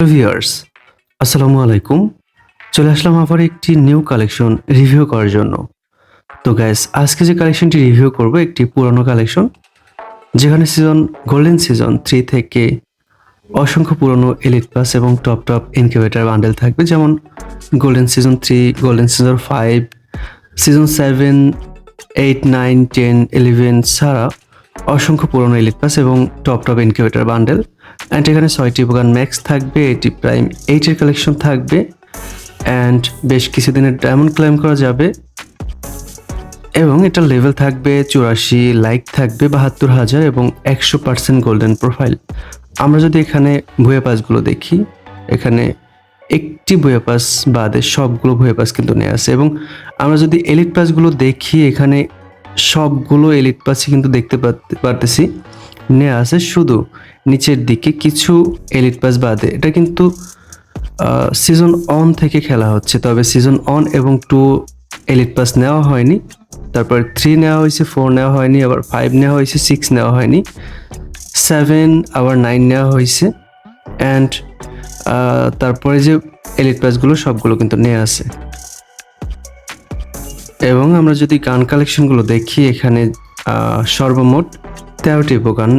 Viewers আসসালামু আলাইকুম। চলে আসলাম আবার একটি নিউ কালেকশন রিভিউ করার জন্য। তো গ্যাস আজকে যে কালেকশনটি রিভিউ করব, একটি পুরনো কালেকশন যেখানে সিজন গোল্ডেন সিজন থ্রি থেকে অসংখ্য পুরনো এলিট পাস এবং টপ টপ ইনকিউবেটার বান্ডেল থাকবে, যেমন golden season three golden season five season seven eight nine ten eleven ছাড়া অসংখ্য পুরনো এলিট পাস এবং top top incubator bundle and এখানে ছয়টি বোগান ম্যাক্স থাকবে, এটি প্রাইম এইটের কালেকশন থাকবে অ্যান্ড বেশ কিছুদিনের ডায়মন্ড ক্লেম করা যাবে। এবং এটার লেভেল থাকবে, চুরাশি লাইক থাকবে, বাহাত্তর হাজার এবং একশো পার্সেন্ট গোল্ডেন প্রোফাইল আমরা যদি এখানে ভুয়া পাসগুলো দেখি, এখানে একটি ভুয়া পাস বাদে সবগুলো ভুয়া পাস কিন্তু নেওয়া আছে এবং আমরা যদি এলিট পাসগুলো দেখি, এখানে সবগুলো এলিট পাসই কিন্তু দেখতে পারতে- পারতেছি নেওয়া আছে শুধু নিচের দিকে কিছু এলিট পাস বাদে। এটা কিন্তু সিজন অন থেকে খেলা হচ্ছে। তবে সিজন অন এবং টু এলিট পাস নেওয়া হয়নি। তারপর থ্রি নেওয়া হয়েছে ফোর নেওয়া হয়নি, আবার ফাইভ নেওয়া হয়েছে সিক্স নেওয়া হয়নি। সেভেন আবার নাইন নেওয়া হয়েছে। অ্যান্ড তারপরে যে এলিট পাসগুলো সবগুলো কিন্তু নেওয়া আছে এবং আমরা যদি গান কালেকশনগুলো দেখি, এখানে সর্বমোট তেরোটি গান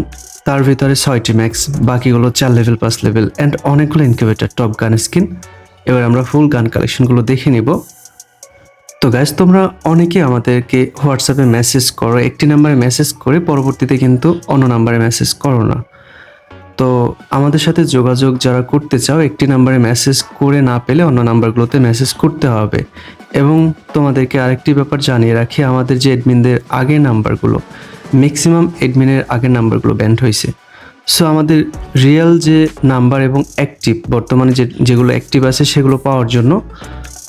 তার ভিতরে ছয়টি ম্যাক্স বাকিগুলো চার লেভেল পাঁচ লেভেল অ্যান্ড অনেকগুলো ইনকিউবেটার টপ গান স্কিন এবার আমরা ফুল গান কালেকশনগুলো দেখে নিব। তো গ্যাস তোমরা অনেকে আমাদেরকে হোয়াটসঅ্যাপে মেসেজ করো, একটি নাম্বারে মেসেজ করে, পরবর্তীতে কিন্তু অন্য নাম্বারে মেসেজ করো না। তো আমাদের সাথে যোগাযোগ যারা করতে চাও, একটি নাম্বারে মেসেজ করে না পেলে অন্য নাম্বারগুলোতে মেসেজ করতে হবে। এবং তোমাদেরকে আরেকটি ব্যাপার জানিয়ে রাখি, আমাদের যে এডমিনদের আগের নাম্বারগুলো ম্যাক্সিমাম এডমিনের আগের নাম্বারগুলো ব্যান্ড হয়েছে। সো আমাদের রিয়েল যে নাম্বার এবং অ্যাক্টিভ বর্তমানে যে, যেগুলো অ্যাক্টিভ আছে, সেগুলো পাওয়ার জন্য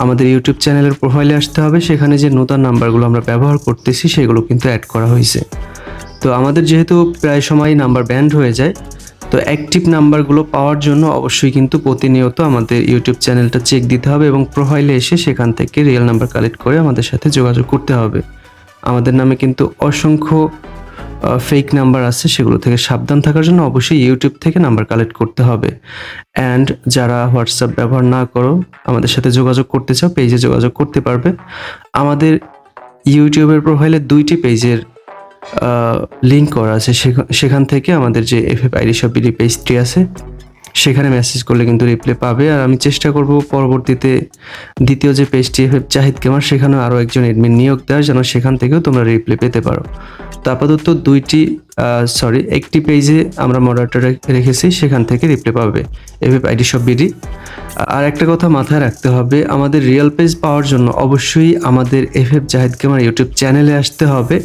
আমাদের ইউটিউব চ্যানেলের প্রোফাইলে আসতে হবে। সেখানে যে নতুন নাম্বারগুলো আমরা ব্যবহার করতেছি, সেগুলো কিন্তু অ্যাড করা হয়েছে। তো আমাদের যেহেতু প্রায় সময় নাম্বার ব্যান্ড হয়ে যায়, তো অ্যাক্টিভ নাম্বারগুলো পাওয়ার জন্য অবশ্যই কিন্তু প্রতিনিয়ত আমাদের ইউটিউব চ্যানেলটা চেক দিতে হবে এবং প্রোফাইলে এসে সেখান থেকে রিয়েল নাম্বার কালেক্ট করে আমাদের সাথে যোগাযোগ করতে হবে। আমাদের নামে কিন্তু অসংখ্য ফেক নাম্বার আছে, সেগুলো থেকে সাবধান থাকার জন্য অবশ্যই ইউটিউব থেকে নাম্বার কালেক্ট করতে হবে। অ্যান্ড যারা হোয়াটসঅ্যাপ ব্যবহার না করো, আমাদের সাথে যোগাযোগ করতে চাও পেজে যোগাযোগ করতে পারবে। আমাদের ইউটিউবের প্রোফাইলে দুইটি পেজের লিঙ্ক করা আছে। সেখা- সেখান থেকে আমাদের যে এফ এফ আইডি সব বিডি পেজটি আছে সেখানে মেসেজ করলে কিন্তু রিপ্লাই পাবে। আর আমি চেষ্টা করব পরবর্তীতে দ্বিতীয় যে পেজটি জাহিদ কেমার সেখানেও আরও একজন এডমিন নিয়োগ দেওয়ার যেন সেখান থেকেও তোমরা রিপ্লাই পেতে পারো। তো আপাতত দুইটি সরি একটি পেজে আমরা মডারেটর রেখেছি, সেখান থেকে রিপ্লাই পাবে এফ আইডি সব বিডি আর একটা কথা মাথায় রাখতে হবে, আমাদের রিয়েল পেজ পাওয়ার জন্য অবশ্যই আমাদের এফ এফ জাহিদ কেমার ইউটিউব চ্যানেলে আসতে হবে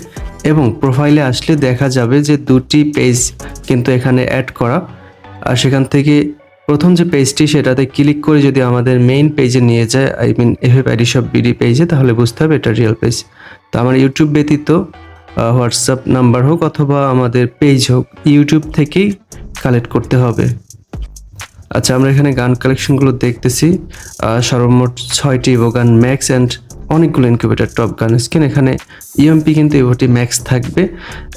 এবং প্রোফাইলে আসলে দেখা যাবে যে দুটি পেজ কিন্তু এখানে অ্যাড করা। আর সেখান থেকে প্রথম যে পেজটি সেটাতে ক্লিক করে যদি আমাদের মেইন পেজে নিয়ে যায় আই মিন এফ আইডি সব বিডি পেজে তাহলে বুঝতে হবে এটা রিয়েল পেজ তো আমার ইউটিউব ব্যতীত হোয়াটসঅ্যাপ নাম্বার হোক অথবা আমাদের পেজ হোক ইউটিউব থেকেই কালেক্ট করতে হবে। আচ্ছা আমরা এখানে গান কালেকশনগুলো দেখতেছি। সর্বমোট ছয়টি ইভো গান ম্যাক্স অ্যান্ড অনেকগুলো ইনকিউবেটার টপ গান স্কিন এখানে ইএমপি কিন্তু ইভোটি ম্যাক্স থাকবে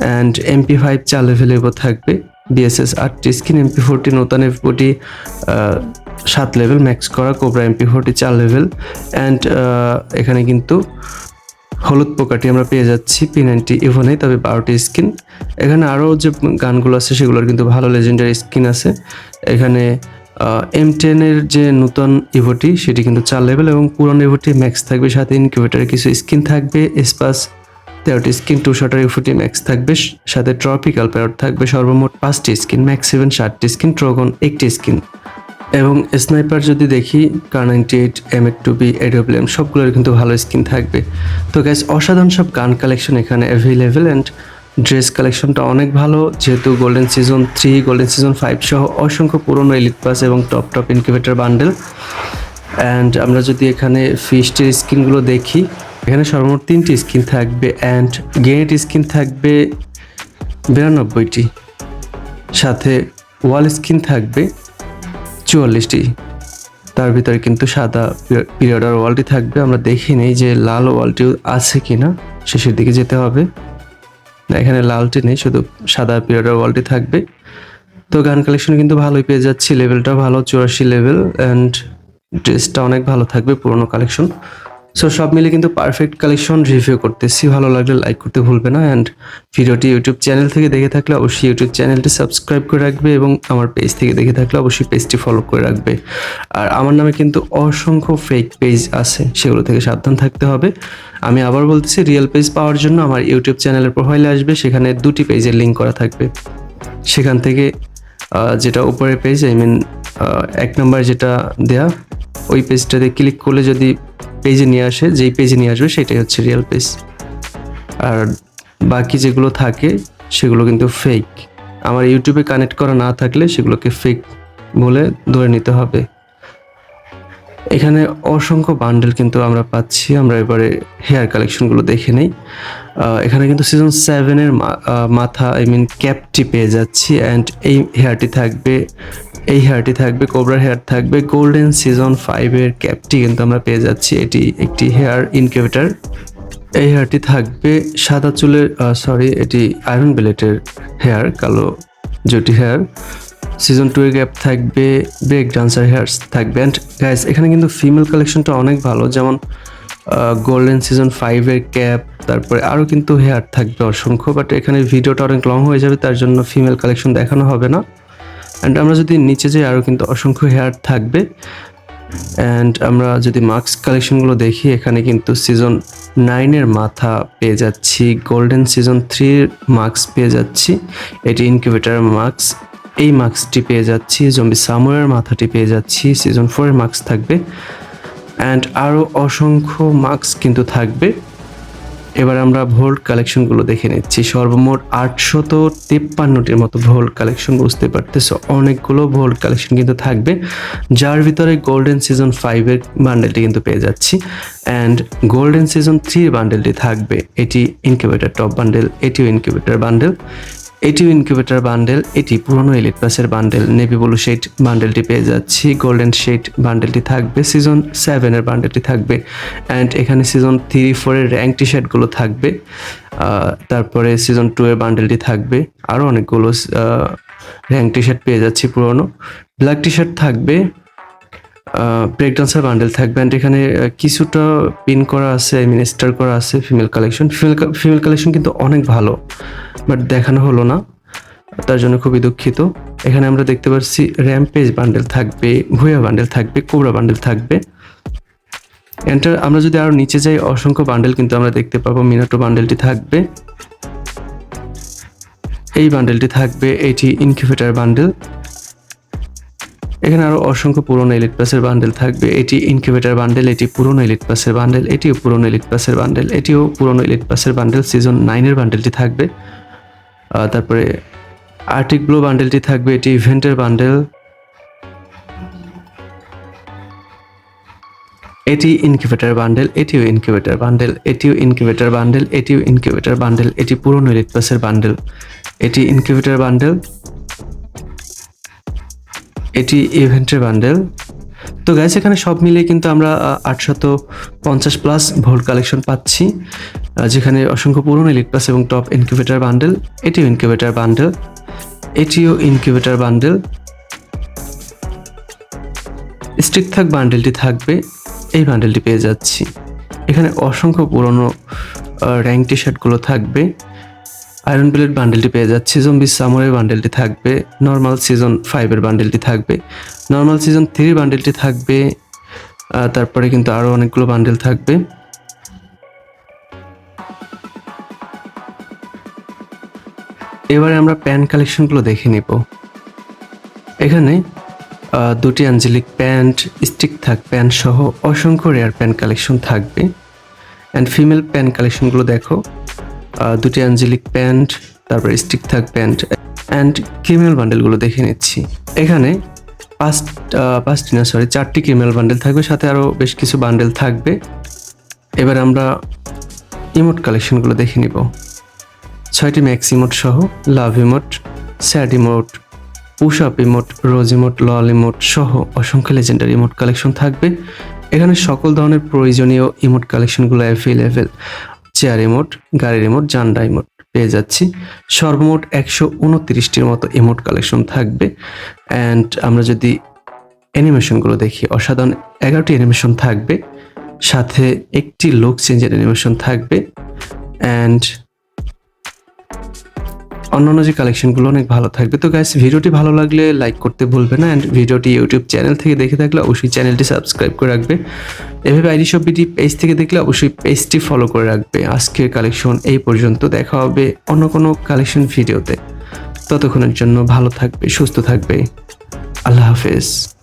and MP five level evo থাকবে। বিএসএস আটটি স্কিন এমপি ফোরটি নতুন এফপোটি সাত লেভেল ম্যাক্স করা কোবরা এমপি ফোরটি চার লেভেল অ্যান্ড এখানে কিন্তু হলুদ পোকাটি আমরা পেয়ে যাচ্ছি পি নাইনটি ইভনে তবে বারোটি স্কিন এখানে আরও যে গানগুলো আছে, সেগুলোর কিন্তু ভালো লেজেন্ডারি স্কিন আছে। এখানে এম টেনের যে নতুন ইভোটি সেটি কিন্তু চার লেভেল এবং পুরনো ইভোটি ম্যাক্স থাকবে, সাথে ইনকিউবেটারে কিছু স্কিন থাকবে স্পাস তেরোটি স্কিন টু শটার ইভোটি ম্যাক্স থাকবে, সাথে ট্রপিক্যাল প্যারট থাকবে, সর্বমোট পাঁচটি স্কিন ম্যাক্স সেভেন ষাটটি স্কিন ট্রগন একটি স্কিন। এবং স্নাইপার যদি দেখি Kar ninety eight M eight two B AWM সবগুলোর কিন্তু ভালো স্কিন থাকবে। তো গ্যাস অসাধারণ সব গান কালেকশন এখানে অ্যাভেলেবেল অ্যান্ড ড্রেস কালেকশনটা অনেক ভালো, যেহেতু golden season three golden season five সহ অসংখ্য পুরনো এলিট পাস এবং top top incubator bundle and আমরা যদি এখানে ফিস্টের স্কিনগুলো দেখি এখানে সর্বমোট তিনটি স্কিন থাকবে অ্যান্ড গেনেট স্কিন থাকবে বিরানব্বইটি। সাথে ওয়াল স্কিন থাকবে চুয়াল্লিশটি। তার ভিতরে কিন্তু সাদা পিরিয়ডার ওয়ালটি থাকবে। আমরা দেখি নেই যে লাল ওয়ালটিও আছে কিনা। শেষের দিকে যেতে হবে। না, এখানে লালটি নেই, শুধু সাদা পিরিয়ডার ওয়ালটি থাকবে। তো গান কালেকশন কিন্তু ভালোই পেয়ে যাচ্ছি। লেভেলটা ভালো, চুরাশি লেভেল অ্যান্ড ড্রেসটা অনেক ভালো থাকবে পুরোনো কালেকশন সো সব মিলে কিন্তু পারফেক্ট কালেকশন রিভিউ করতেছি। ভালো লাগলে লাইক করতে ভুলবে না। অ্যান্ড ভিডিওটি ইউটিউব চ্যানেল থেকে দেখে থাকলে অবশ্যই ইউটিউব চ্যানেলটি সাবস্ক্রাইব করে রাখবে এবং আমার পেজ থেকে দেখে থাকলে অবশ্যই পেজটি ফলো করে রাখবে। আর আমার নামে কিন্তু অসংখ্য ফেক পেজ আছে, সেগুলো থেকে সাবধান থাকতে হবে। আমি আবার বলতেছি রিয়েল পেজ পাওয়ার জন্য আমার ইউটিউব চ্যানেলের প্রোফাইলে আসবে, সেখানে দুটি পেজের লিঙ্ক করা থাকবে। সেখান থেকে যেটা উপরের পেজ আই মিন এক নম্বর যেটা দেয়া, ওই পেজটাতে ক্লিক করলে যদি পেজে নিয়ে আসে, যেই পেজে নিয়ে আসবে সেটাই হচ্ছে রিয়েল পেজ আর বাকি যেগুলো থাকে, সেগুলো কিন্তু ফেক আমার ইউটিউবে কানেক্ট করা না থাকলে সেগুলোকে ফেক বলে ধরে নিতে হবে। এখানে অসংখ্য বান্ডেল কিন্তু আমরা পাচ্ছি। আমরা এবারে হেয়ার কালেকশনগুলো দেখে নেই। এখানে কিন্তু সিজন সেভেনের মাথা আই মিন ক্যাপটি পেয়ে যাচ্ছি। অ্যান্ড এই হেয়ারটি থাকবে এই হেয়ারটি থাকবে কোবরার হেয়ার থাকবে গোল্ডেন সিজন ফাইভের ক্যাপটি কিন্তু আমরা পেয়ে যাচ্ছি। এটি একটি হেয়ার ইনকিউবেটার এই হেয়ারটি থাকবে সাদা চুলের সরি এটি আয়রন বেলেটের হেয়ার কালো জুটি হেয়ার সিজন টু এর গ্যাপ থাকবে ব্রেক ডান্সার হেয়ার্স থাকবে। অ্যান্ড গাইস এখানে কিন্তু ফিমেল কালেকশনটা অনেক ভালো। যেমন গোল্ডেন সিজন ফাইভের ক্যাপ তারপরে আরও কিন্তু হেয়ার থাকবে অসংখ্য। বাট এখানে ভিডিওটা অনেক লং হয়ে যাবে, তার জন্য ফিমেল কালেকশন দেখানো হবে না। অ্যান্ড আমরা যদি নিচে যাই আরও কিন্তু অসংখ্য হেয়ার থাকবে। অ্যান্ড আমরা যদি মাস্ক কালেকশনগুলো দেখি, এখানে কিন্তু সিজন নাইনের মাথা পেয়ে যাচ্ছি। গোল্ডেন সিজন থ্রির মাস্ক পেয়ে যাচ্ছি। এটি ইনকিউবেটার মাস্ক এই মাস্কটি পেয়ে যাচ্ছি। জম্বি সামুয়ের মাথাটি পেয়ে যাচ্ছি। সিজন ফোরের মাস্ক থাকবে। অ্যান্ড আরও অসংখ্য মাস্ক কিন্তু থাকবে। এবার আমরা ভোল্ট কালেকশনগুলো দেখে নিচ্ছি। সর্বমোট আটশত তিপ্পান্নটির মতো ভোল্ট কালেকশন বুঝতে পারতেছো। অনেকগুলো ভোল্ট কালেকশন কিন্তু থাকবে, যার ভিতরে গোল্ডেন সিজন ফাইভের বান্ডেলটি কিন্তু পেয়ে যাচ্ছি অ্যান্ড গোল্ডেন সিজন থ্রির বান্ডেলটি থাকবে। এটি ইনকিউবেটার টপ বান্ডেল এটিও ইনকিউবেটার বান্ডেল এটিও ইনকিউবেটার বান্ডেল, এটি পুরনো এলিট প্লাসের বান্ডেল। নেভি ব্লু শেড বান্ডেলটি পেয়ে যাচ্ছি। গোল্ডেন শেড বান্ডেলটি থাকবে। সিজন সেভেনের বান্ডেলটি থাকবে। অ্যান্ড এখানে সিজন থ্রি ফোরের র্যাঙ্ক টি শার্টগুলো থাকবে। তারপরে সিজন টু এর বান্ডেলটি থাকবে। আরও অনেকগুলো র্যাঙ্ক টি শার্ট পেয়ে যাচ্ছি পুরনো। ব্ল্যাক টি শার্ট থাকবে ব্রেক ডান্সার বান্ডেল থাকবে। অ্যান্ড এখানে কিছুটা পিন করা আছে মিনিস্টার করা আছে, female collection. Female female collection কিন্তু অনেক ভালো। বাট দেখানো হলো না। তার জন্য খুবই দুঃখিত। এখানে আমরা দেখতে পাচ্ছি র্যাম্পেজ বান্ডেল থাকবে, ভুয়া বান্ডেল থাকবে কোবরা বান্ডেল থাকবে। এন্টার আমরা যদি আরও নিচে যাই, অসংখ্য বান্ডেল কিন্তু আমরা দেখতে পাবো। মিনাটো বান্ডেলটি থাকবে। এই বান্ডেলটি থাকবে, এটি ইনকিউবেটার বান্ডেল এখানে আরও অসংখ্য পুরনো এলিট প্লাসের বান্ডেল থাকবে। এটি ইনকিউবেটার বান্ডেল এটি পুরনো এলিট প্লাসের বান্ডেল এটিও পুরনো এলিট প্লাসের বান্ডেল এটিও পুরনো এলিট প্লাসের বান্ডেল সিজন নাইনের বান্ডেলটি থাকবে। তারপরে আর্টিক ব্লু বান্ডেলটি থাকবে, এটি ইভেন্টের বান্ডেল এটি ইনকিউবেটার বান্ডেল এটিও ইনকিউবেটার বান্ডেল এটিও ইনকিউবেটার বান্ডেল এটিও ইনকিউবেটার বান্ডেল এটি পুরনো এলিট প্লাসের বান্ডেল এটি ইনকিউবেটার বান্ডেল এটি ইভেন্টের বান্ডেল তো গ্যাস এখানে সব মিলিয়ে কিন্তু আমরা আটশত পঞ্চাশ প্লাস ভোল্ট কালেকশন পাচ্ছি। যেখানে অসংখ্য পুরনো প্লাস এবং টপ ইনকিউবেটার বান্ডেল, এটিও ইনকিউবেটার বান্ডেল, এটিও ইনকিউবেটার বান্ডেল। স্টিক থাক বান্ডেলটি থাকবে, এই বান্ডেলটি পেয়ে যাচ্ছি। এখানে অসংখ্য পুরনো র্যাঙ্ক টি শার্টগুলো থাকবে। আয়রন প্লেট বান্ডেলটি পেয়ে যাচ্ছি, জম্বি সামরের বান্ডেলটি থাকবে, নর্মাল সিজন ফাইভের বান্ডেলটি থাকবে। নর্মাল সিজন থ্রির বান্ডেলটি থাকবে তারপরে কিন্তু আরও অনেকগুলো বান্ডেল থাকবে। এবারে আমরা প্যান কালেকশনগুলো দেখে নিব। এখানে দুটি আঞ্জলিক প্যান্ট স্টিক থাক প্যান্ট সহ অসংখ্য রেয়ার প্যান্ট কালেকশন থাকবে। অ্যান্ড ফিমেল প্যান্ট কালেকশনগুলো দেখো দুটি আঞ্জলিক প্যান্ট তারপর স্টিক থাক প্যান্ট অ্যান্ড ক্রিমিনাল বান্ডেলগুলো দেখে নিচ্ছি। এখানে পাঁচ পাঁচটি না সরি চারটি ক্রিমিনাল বান্ডেল থাকবে, সাথে আরও বেশ কিছু বান্ডেল থাকবে। এবার আমরা ইমোট কালেকশনগুলো দেখে নিব। ছয়টি ম্যাক্স ইমোট সহ love emote sad emote push up emote rose emote LOL emote সহ অসংখ্য লেজেন্ডারি ইমোট কালেকশন থাকবে। এখানে সকল ধরনের প্রয়োজনীয় ইমোট কালেকশনগুলো অ্যাভেলেবেল চেয়ার ইমোট গাড়ির ইমোট জান্ডা ইমোট পেয়ে যাচ্ছি। সর্বমোট একশো উনত্রিশটির মতো ইমোট কালেকশন থাকবে। অ্যান্ড আমরা যদি অ্যানিমেশনগুলো দেখি, অসাধারণ এগারোটি অ্যানিমেশন থাকবে। সাথে একটি লুক চেঞ্জের অ্যানিমেশন থাকবে। অ্যান্ড অন্যান্য যে কালেকশনগুলো অনেক ভালো থাকবে। তো গাইস ভিডিওটি ভালো লাগলে লাইক করতে ভুলবে না অ্যান্ড ভিডিওটি ইউটিউব চ্যানেল থেকে দেখে থাকলে অবশ্যই চ্যানেলটি সাবস্ক্রাইব করে রাখবে। এভাবে আইডি শপ বিডি পেজ থেকে দেখলে অবশ্যই পেজটি ফলো করে রাখবে। আজকের কালেকশন এই পর্যন্ত, দেখা হবে অন্য কোনো কালেকশন ভিডিওতে ততক্ষণের জন্য ভালো থাকবে, সুস্থ থাকবে। আল্লাহ হাফেজ।